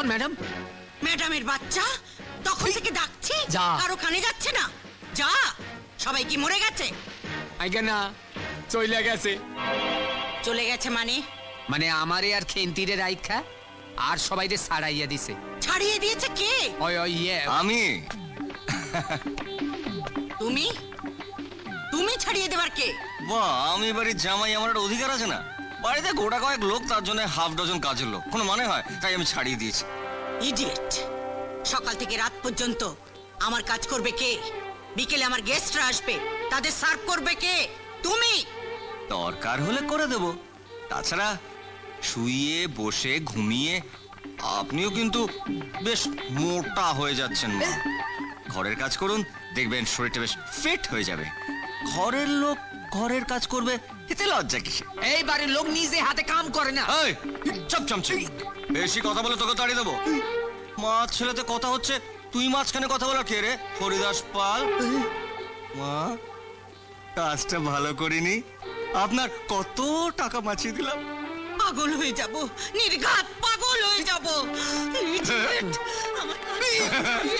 On madam? ম্যাডামের বাচ্চা? তখন থেকে ডাকছি যা। আর ওখানে যাচ্ছে না। যা সবাই কি মরে গেছে? আইগা না চইলা গেছে। চলে গেছে মানে? মানে আমারে আর খেন্তিরে রাইখা আর সবাইরে সারাইয়া দিছে। ছাড়িয়ে দিয়েছে কে? ওই ওই ইয়ে। আমি? তুমি? তুমি ছাড়িয়ে দেবার কে? বাহ আমি বাড়ির জামাই আমার একটা অধিকার আছে না? বাড়িতে গোটা কয়েক লোক তার জন্য হাফ ডজন কাজের লোক। কোনো মানে হয়? তাই আমি ছাড়িয়ে দিয়েছি। ইডিয়েট সকাল থেকে রাত পর্যন্ত আমার কাজ করবে কে? বিকেলে আমার গেস্টরা আসবে। তাদের সার্ভ করবে কে? তুমি! দরকার হলে করে দেব। তাছাড়া শুয়ে বসে ঘুমিয়ে আপনিও কিন্তু বেশ মোটা হয়ে যাচ্ছেন মা। ঘরের কাজ করুন দেখবেন শরীরটা বেশ ফিট হয়ে যাবে। ঘরের লোক ঘরের কাজ করবে এতে লজ্জা কিসে এই বাড়ির লোক নিজে হাতে কাম করে না। এই চপ চমচে বেশি কথা বলে তোকে তাড়িয়ে দেবো। মাছ ছেলেতে কথা হচ্ছে তুই মাঝখানে কথা বলা কে রে? হরিদাস পাল। মা কাজটা ভালো করিনি। আপনার কত টাকা মাছিয়ে দিলাম? পাগল হয়ে যাব নির্ঘাত পাগল হয়ে যাব।